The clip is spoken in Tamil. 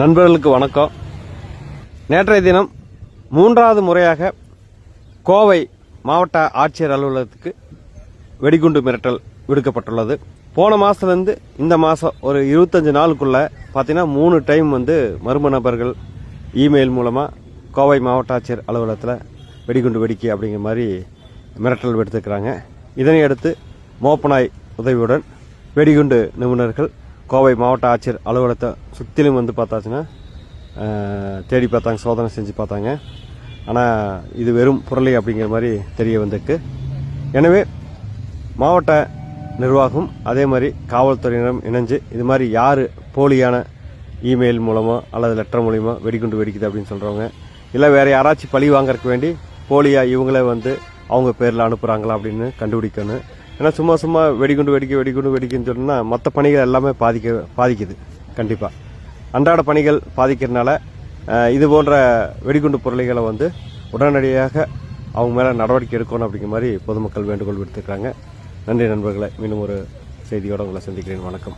நண்பர்களுக்கு வணக்கம். நேற்றைய தினம் மூன்றாவது முறையாக கோவை மாவட்ட ஆட்சியர் அலுவலகத்துக்கு வெடிகுண்டு மிரட்டல் விடுக்கப்பட்டுள்ளது. போன மாசத்துலேருந்து இந்த மாதம் ஒரு இருபத்தஞ்சு நாளுக்குள்ளே பார்த்தீங்கன்னா மூணு டைம் வந்து மர்ம நபர்கள் இமெயில் மூலமாக கோவை மாவட்ட ஆட்சியர் அலுவலகத்தில் வெடிகுண்டு வெடிக்க அப்படிங்கிற மாதிரி மிரட்டல் விடுத்துக்கிறாங்க இதனை அடுத்து மோப்பனாய் உதவியுடன் வெடிகுண்டு நிபுணர்கள் கோவை மாவட்ட ஆட்சியர் அலுவலகத்தை சுற்றிலும் வந்து பார்த்தாச்சுன்னா தேடி பார்த்தாங்க சோதனை செஞ்சு பார்த்தாங்க. ஆனால் இது வெறும் புரளி அப்படிங்கிற மாதிரி தெரிய வந்திருக்கு. எனவே மாவட்ட நிர்வாகம் அதே மாதிரி காவல்துறையினரும் இணைஞ்சு இது மாதிரி யார் போலியான இமெயில் மூலமோ அல்லது லெட்டர் மூலிமா வெடிகுண்டு வெடிக்குது அப்படின்னு சொல்கிறவங்க இல்லை வேறு யாராச்சும் பழி வாங்கறதுக்கு வேண்டி போலியா இவங்களே வந்து அவங்க பேரில் அனுப்புகிறாங்களா அப்படின்னு கண்டுபிடிக்கணும். ஏன்னா சும்மா சும்மா வெடிகுண்டு வெடிக்க வெடிகுண்டு வெடிக்குன்னு சொன்னால் மற்ற பணிகள் எல்லாமே பாதிக்க பாதிக்குது கண்டிப்பாக அன்றாட பணிகள் பாதிக்கிறதுனால இது போன்ற வெடிகுண்டு பொருளைகளை வந்து உடனடியாக அவங்க மேலே நடவடிக்கை எடுக்கணும் அப்படிங்கிற மாதிரி பொதுமக்கள் வேண்டுகோள் விடுத்துக்கிறாங்க நன்றி நண்பர்களை. மீண்டும் ஒரு செய்தியோடு உங்களை சந்திக்கிறேன். வணக்கம்.